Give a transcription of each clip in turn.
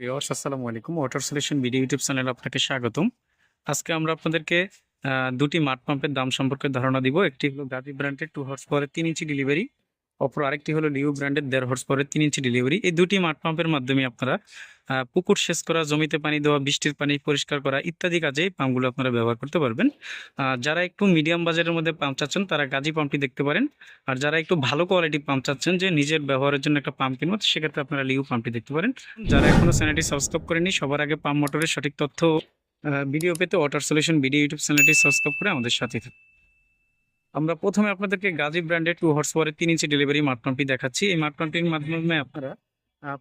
Viewers, আসসালামু আলাইকুম। Water solution video YouTube চ্যানেলে আপনাকে স্বাগতম। আজকে আমরা আপনাদেরকে দুটি মাঠ পাম্পের দাম সম্পর্কে ধারণা দিব। একটি হলো গাভি ব্র্যান্ডের টু হর্স পাওয়ারের তিন ইঞ্চি ডেলিভারি অপর আরেকটি হলো লিউ ব্র্যান্ডের দেড় হর্স পাওয়ারের তিন ইঞ্চি ডেলিভারি এই দুটি মাঠ পাম্পের মাধ্যমে আপনারা পুকুর সেচ করা, জমিতে পানি দেওয়া, বৃষ্টির পানি পরিষ্কার করা ইত্যাদি কাজে এই পাম্পগুলো আপনারা ব্যবহার করতে পারবেন। যারা একটু মিডিয়াম বাজারের মধ্যে পাম্প চাচ্ছেন, তারা গাজী পাম্পটি দেখতে পারেন। আর যারা একটু ভালো কোয়ালিটি পাম্প চাচ্ছেন, যে নিজের ব্যবহারের জন্য একটা পাম্প কিনবো, সেক্ষেত্রে আপনারা লিউ পাম্পটি দেখতে পারেন। যারা এখনও চ্যানেলটি সাবস্ক্রাইব করেনি সবার আগে পাম্প মোটরের সঠিক তথ্য ভিডিও পেতে ওয়াটার সলিউশন ভিডিও ইউটিউব চ্যানেলটি সাবস্ক্রাইব করে আমাদের সাথে থাকুন। আমরা প্রথমে আপনাদেরকে গাজী ব্র্যান্ডের টু হর্স পরে তিন ইঞ্চি ডেলিভারি মাঠ পাম্পটি দেখাচ্ছি। এই মাঠ পাম্পটির মাধ্যমে আপনারা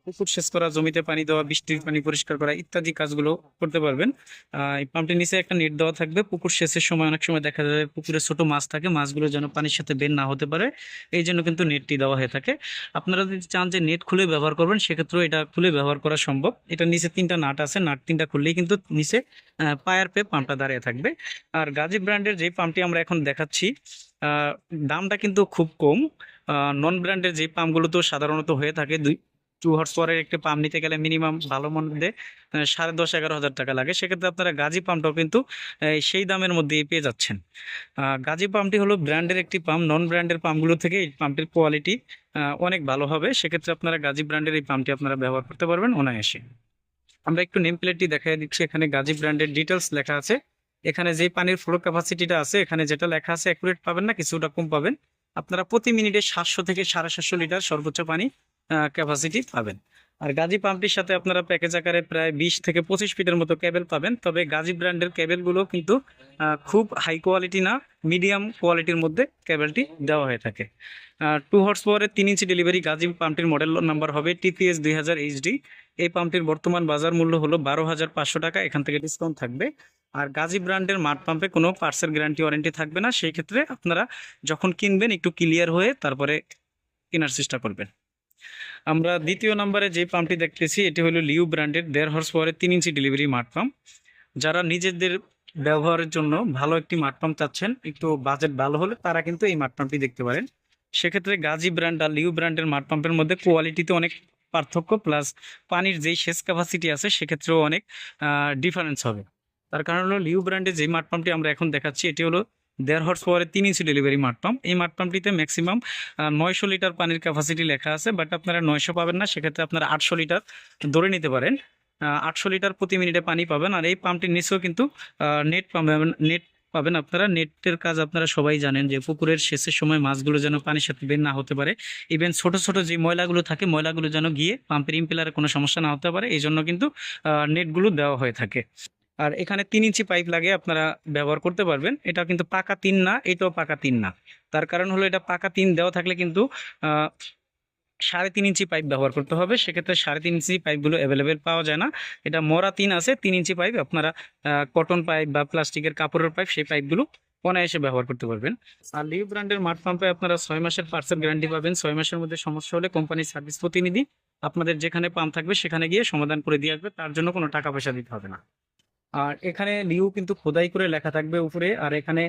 পুকুর সেচ করা, জমিতে পানি দেওয়া, বৃষ্টির পানি পরিষ্কার করা ইত্যাদি কাজগুলো করতে পারবেন। এই পাম্পটির নিচে একটা নেট দেওয়া থাকবে। পুকুর সেচের সময় অনেক সময় দেখা যায় পুকুরে ছোট মাছ থাকে, মাছগুলো যেন পানির সাথে বের না হতে পারে। এই জন্য কিন্তু নেটটি দেওয়া হয়ে থাকে। আপনারা যদি চান যে নেট খুলে ব্যবহার করবেন, সেক্ষেত্রেও এটা খুলে ব্যবহার করা সম্ভব। এটা নিচে তিনটা নাট আছে। নাট তিনটা খুললেই কিন্তু নিচে পায়ার পে পাম্পটা দাঁড়িয়ে থাকবে। আর গাজী ব্র্যান্ডের যে পাম্পটি আমরা এখন দেখাচ্ছি দামটা কিন্তু খুব কম। নন ব্র্যান্ডের যে পাম্পগুলো তো সাধারণত হয়ে থাকে দুই টু হর্স পাওয়ারের একটি পাম্প নিতে গেলে মিনিমাম ভালো মধ্যে সাড়ে দশ এগারো হাজার টাকা লাগে। সেক্ষেত্রে আপনারা গাজী পাম্পটাও কিন্তু সেই দামের মধ্যেই পেয়ে যাচ্ছেন। গাজী পাম্পটি হলো ব্র্যান্ডের একটি পাম্প নন ব্র্যান্ডের পাম্পগুলো থেকে এই পাম্পটির কোয়ালিটি অনেক ভালো হবে। সেক্ষেত্রে আপনারা গাজী ব্র্যান্ডের এই পাম্পটি আপনারা ব্যবহার করতে পারবেন অনায়াসে। আমরা একটু নেম প্লেটটি দেখাই দিচ্ছি। এখানে গাজী ব্র্যান্ডের ডিটেলস লেখা আছে। এখানে যে পানির ফ্লো ক্যাপাসিটিটা আছে, এখানে যেটা লেখা আছে অ্যাকুরেট পাবেন না, কিছুটা কম পাবেন। আপনারা প্রতি মিনিটে সাতশো থেকে সাড়ে সাতশো লিটার সর্বোচ্চ পানি ক্যাপাসিটি পাবেন। আর গাজী পাম্পটির সাথে আপনারা প্যাকেজ আকারে প্রায় বিশ থেকে পঁচিশ ফিটের মতো কেবল পাবেন। তবে গাজী ব্র্যান্ডের কেবলগুলো কিন্তু খুব হাই কোয়ালিটি না মিডিয়াম কোয়ালিটির মধ্যে কেবলটি দেওয়া হয়ে থাকে। টু হর্স পাওয়ারের তিন ইঞ্চি ডেলিভারি গাজী পাম্পটির মডেল নাম্বার হবে টিপিএস দুই হাজার এইচডি এই পাম্পটির বর্তমান বাজার মূল্য হলো বারো হাজার পাঁচশো টাকা। এখান থেকে ডিসকাউন্ট থাকবে। আর গাজী ব্র্যান্ডের মাঠ পাম্পে কোনো পার্সেল গ্যারান্টি ওয়ারেন্টি থাকবে না। সেই ক্ষেত্রে আপনারা যখন কিনবেন, একটু ক্লিয়ার হয়ে তারপরে কেনার চেষ্টা করবেন। আমরা দ্বিতীয় নম্বরে যে পাম্পটি দেখতেছি, এটি হলো লিউ ব্র্যান্ডের দেড় হর্স পাওয়ারের তিন ইঞ্চি ডেলিভারি মাঠ পাম্প। যারা নিজেদের ব্যবহারের জন্য ভালো একটি মাঠ পাম্প চাচ্ছেন, একটু বাজেট ভালো হলে তারা কিন্তু এই মাঠ পাম্পটি দেখতে পারেন। সেক্ষেত্রে গাজী ব্র্যান্ড আর লিউ ব্র্যান্ডের মাঠ পাম্পের মধ্যে কোয়ালিটিতে অনেক পার্থক্য, প্লাস পানির যেই সেচ ক্যাপাসিটি আছে, সেক্ষেত্রেও অনেক ডিফারেন্স হবে। তার কারণ হলো লিউ ব্র্যান্ডের যে মাঠ পাম্পটি আমরা এখন দেখাচ্ছি, এটি হলো দেড় হর্স পাওয়ারের তিন ইঞ্চি ডেলিভারি মাঠ পাম্প এই মাঠ পাম্পটিতে ম্যাক্সিমাম নয়শো লিটার পানির ক্যাপাসিটি লেখা আছে বাট আপনারা নয়শো পাবেন না, সেক্ষেত্রে আপনারা আটশো লিটার ধরে নিতে পারেন। আটশো লিটার প্রতি মিনিটে পানি পাবেন, আর এই পাম্পটির নিচেও কিন্তু নেট পাম্প নেট পাবেন আপনারা। নেটের কাজ আপনারা সবাই জানেন যে পুকুরের শেষের সময় মাছগুলো যেন পানির সাথে বের না হতে পারে। ইভেন ছোট ছোট যে ময়লাগুলো থাকে, ময়লাগুলো যেন গিয়ে পাম্পের ইম্পেলারে কোনো সমস্যা না হতে পারে এই জন্য কিন্তু নেটগুলো দেওয়া হয়ে থাকে। আর এখানে তিন ইঞ্চি পাইপ লাগে আপনারা ব্যবহার করতে পারবেন। এটা কিন্তু পাকা তিন না, এটাও পাকা তিন না। তার কারণ হলো এটা পাকা তিন দেওয়া থাকলে কিন্তু সাড়ে তিন ইঞ্চি পাইপ ব্যবহার করতে হবে। সেক্ষেত্রে সাড়ে তিন ইঞ্চি পাইপগুলো অ্যাভেলেবেল পাওয়া যায় না। এটা মরা তিন আছে, তিন ইঞ্চি পাইপ আপনারা কটন পাইপ বা প্লাস্টিকের কাপড়ের পাইপ সেই পাইপগুলো অনায়াসে ব্যবহার করতে পারবেন। আর লিউ ব্র্যান্ডের মাঠ পাম্পে আপনারা ছয় মাসের পার্সেল গ্যারান্টি পাবেন। ছয় মাসের মধ্যে সমস্যা হলে কোম্পানির সার্ভিস প্রতিনিধি আপনাদের যেখানে পাম্প থাকবে সেখানে গিয়ে সমাধান করে দিয়ে আসবে। তার জন্য কোনো টাকা পয়সা দিতে হবে না। আর এখানে লিউ কিন্তু খোদাই করে লেখা থাকবে উপরে, আর এখানে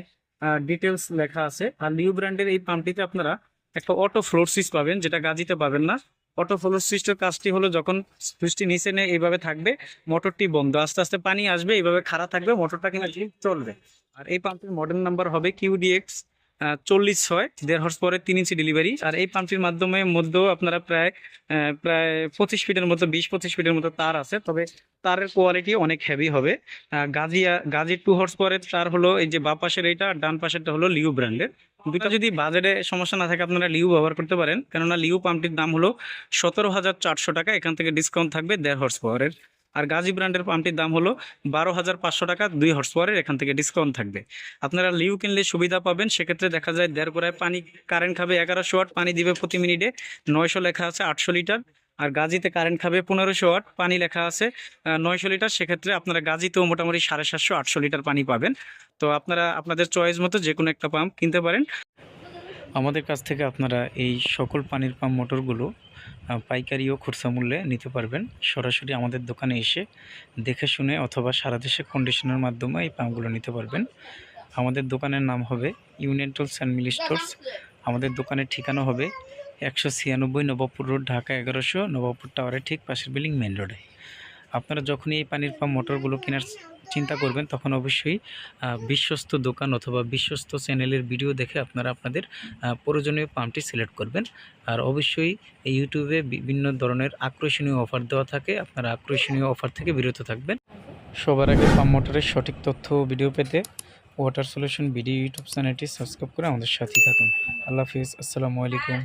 ডিটেলস লেখা আছে। আর লিউ ব্র্যান্ডের এই পাম্পটিতে আপনারা একটা অটো ফ্লোর সুইচ পাবেন, যেটা গাজিতে পাবেন না। অটো ফ্লোর সুইচটার কাজটি হলো যখন সুইচটি নিচে নেয়, এইভাবে থাকবে মোটরটি বন্ধ। আস্তে আস্তে পানি আসবে, এইভাবে খাড়া থাকবে মোটরটা কিন্তু চলবে। আর এই পাম্পটির মডেল নাম্বার হবে কিউডিএক্স চল্লিশ ছয়, দেড় হর্স পরে তিন ইঞ্চি ডেলিভারি আর এই পাম্পটির মাধ্যমে মধ্যেও আপনারা প্রায় প্রায় পঁচিশ ফিটের মতো, বিশ, পঁচিশ ফিটের মতো তার আছে। তবে তারের কোয়ালিটি অনেক হেভি হবে। গাজিয়া গাজি টু হর্স পরে তার হলো এই যে বা পাশের এইটা, ডান পাশেরটা হলো লিউ ব্র্যান্ডের দুটা যদি বাজারে সমস্যা না থাকে, আপনারা লিউ ব্যবহার করতে পারেন। কেননা লিউ পাম্পটির দাম হলো সতেরো হাজার চারশো টাকা, এখান থেকে ডিসকাউন্ট থাকবে দেড় হর্স পাওয়ারের আর গাজী ব্র্যান্ডের পাম্পটির দাম হলো বারো হাজার পাঁচশো টাকা, দুই হর্স পাওয়ারের এখান থেকে ডিসকাউন্ট থাকবে। আপনারা লিউ কিনলে সুবিধা পাবেন, সেক্ষেত্রে দেখা যায় দেড় গোড়ায় পানি কারেন্ট খাবে এগারোশো ওয়াট পানি দিবে প্রতি মিনিটে নয়শো লেখা আছে আটশো লিটার, আর গাজিতে কারেন্ট খাবে পনেরোশো ওয়াট পানি লেখা আছে নয়শো লিটার, সেক্ষেত্রে আপনারা গাজিতেও মোটামুটি সাড়ে সাতশো আটশো লিটার পানি পাবেন। তো আপনারা, আপনাদের চয়েস মতো যে কোনো একটা পাম্প কিনতে পারেন। আমাদের কাছ থেকে আপনারা এই সকল পানির পাম্প মোটরগুলো পাইকারি ও খুচরা মূল্যে নিতে পারবেন। সরাসরি আমাদের দোকানে এসে দেখে শুনে অথবা সারা দেশে কন্ডিশনের মাধ্যমে এই পাম্পগুলো নিতে পারবেন। আমাদের দোকানের নাম হবে union tools and mill stores আমাদের দোকানের ঠিকানা হবে একশো ছিয়ানব্বই নবাবপুর রোড, ঢাকা এগারোশো, নবাবপুর টাওয়ারের ঠিক পাশের বিল্ডিং মেন রোডে। আপনারা যখনই এই পানির পাম্প মোটরগুলো কেনার চিন্তা করবেন, তখন অবশ্যই বিশ্বস্ত দোকান অথবা বিশ্বস্ত চ্যানেলের ভিডিও দেখে আপনারা আপনাদের প্রয়োজনীয় পাম্পটি সিলেক্ট করবেন। আর অবশ্যই ইউটিউবে বিভিন্ন ধরনের আকর্ষণীয় অফার দেওয়া থাকে, আপনারা আকর্ষণীয় অফার থেকে বিরত থাকবেন। সবার আগে পাম্প মোটরের সঠিক তথ্য ভিডিও পেতে ওয়াটার সলিউশন ভিডিও ইউটিউব চ্যানেলটি সাবস্ক্রাইব করে আমাদের সাথেই থাকুন। আল্লাহ হাফিজ, আসসালামু আলাইকুম।